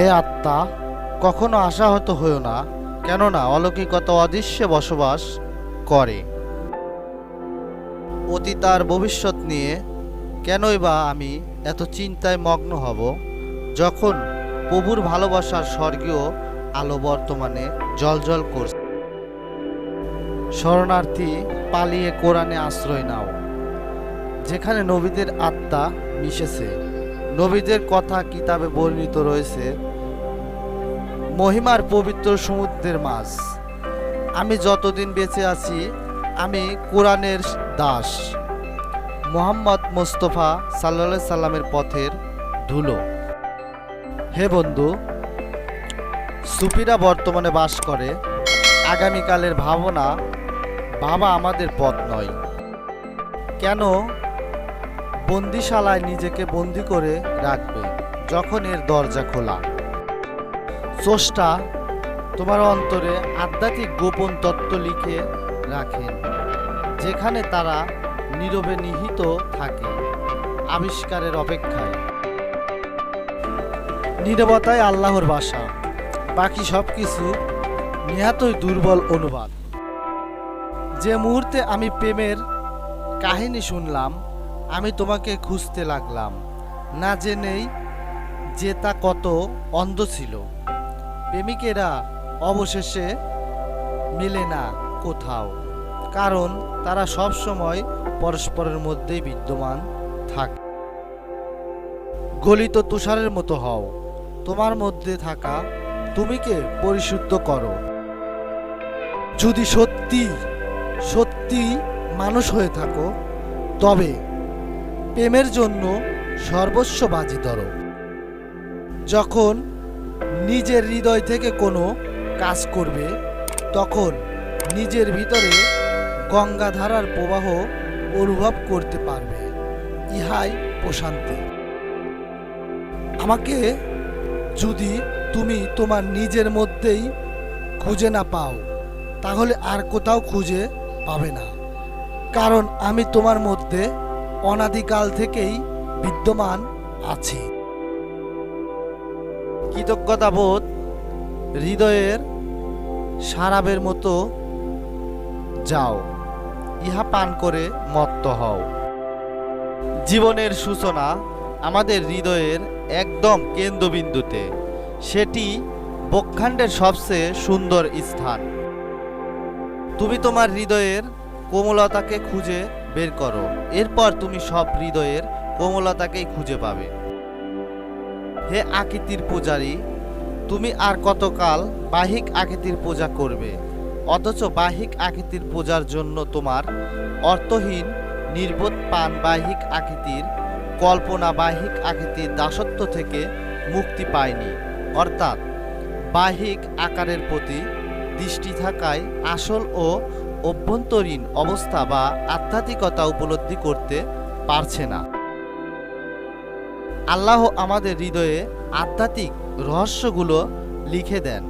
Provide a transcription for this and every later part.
হে আত্মা, কখনো আশাহত হইও না, কেননা অলৌকিকতা অদৃশ্যে বসবাস করে। অতীত আর ভবিষ্যৎ নিয়ে কেনই বা আমি এত চিন্তায় মগ্ন হব, যখন প্রভুর ভালোবাসার স্বর্গীয় আলো বর্তমানে জলজল করছে। শরণার্থী পালিয়ে কোরআনে আশ্রয় নাও, যেখানে নবীদের আত্মা মিশেছে। নবীদের কথা কিতাবে বর্ণিত রয়েছে মহিমার পবিত্র সমুদ্রের মাছ। আমি যতদিন বেঁচে আছি, আমি কোরআনের দাস। মোহাম্মদ মোস্তফা সাল্লা সাল্লামের পথের ধুলো। হে বন্ধু, সুফিরা বর্তমানে বাস করে। আগামীকালের ভাবনা বাবা আমাদের পথ নয়। কেন? বন্দিশালায় নিজেকে বন্দি করে রাখবে, যখন এর দরজা খোলা। স্রষ্টা তোমার অন্তরে আধ্যাত্মিক গোপন তত্ত্ব লিখে রাখেন, যেখানে তারা নীরবে নিহিত থাকে আবিষ্কারের অপেক্ষায়। নীরবতায় আল্লাহর বাসা, বাকি সব কিছু নিহাতই দুর্বল অনুবাদ। যে মুহূর্তে আমি প্রেমের কাহিনী শুনলাম, আমি তোমাকে খুঁজতে লাগলাম, না জেনেই যে তা কত অন্ধ ছিল। প্রেমিকেরা অবশেষে মেলে না কোথাও, কারণ তারা সব সময় পরস্পরের মধ্যেই বিদ্যমান থাকে। গলিত তুষারের মতো হও, তোমার মধ্যে থাকা তুমিকে পরিশুদ্ধ করো। যদি সত্যি সত্যি মানুষ হয়ে থাকো, তবে প্রেমের জন্য সর্বস্ব বাজি ধরো। যখন নিজের হৃদয় থেকে কোনো কাজ করবে, তখন নিজের ভিতরে গঙ্গাধারার প্রবাহ অনুভব করতে পারবে। ইহাই প্রশান্তি। আমাকে যদি তুমি তোমার নিজের মধ্যেই খুঁজে না পাও, তাহলে আর কোথাও খুঁজে পাবে না। কারণ আমি তোমার মধ্যে অনাদিকাল থেকেই বিদ্যমান আছি। কৃতজ্ঞতাবোধ হৃদয়ের সারাবের মতো যাও, ইহা পান করে মত্ত হও। জীবনের সূচনা আমাদের হৃদয়ের একদম কেন্দ্রবিন্দুতে, সেটি বক্ষাণ্ডের সবচেয়ে সুন্দর স্থান। তুমি তোমার হৃদয়ের কোমলতাকে খুঁজে বের করো, এরপর তুমি সব হৃদয়ের কোমলতাকেই খুঁজে পাবে। হে আকৃতির পূজারী, তুমি আর কতকাল বাহিক আকৃতির পূজা করবে? অথচ বাহিক আকৃতির পূজার জন্য তোমার অর্থহীন, নির্বোধ পান বাহিক আকৃতির, কল্পনা বাহিক আকৃতির দাসত্ব থেকে মুক্তি পায়নি। অর্থাৎ বাহিক আকারের প্রতি দৃষ্টি থাকায় আসল ও অভ্যন্তরীণ অবস্থা বা আধ্যাত্মিকতা উপলব্ধি করতে পারছে না। আল্লাহ আমাদের হৃদয়ে আধ্যাত্মিক রহস্যগুলো লিখে দেন,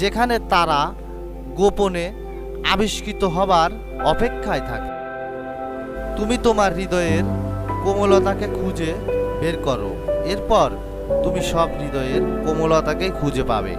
যেখানে তারা গোপনে আবিষ্কৃত হবার অপেক্ষায় থাকে। তুমি তোমার হৃদয়ের কোমলতাকে খুঁজে বের করো, এরপর তুমি সব হৃদয়ের কোমলতাকে খুঁজে পাবে।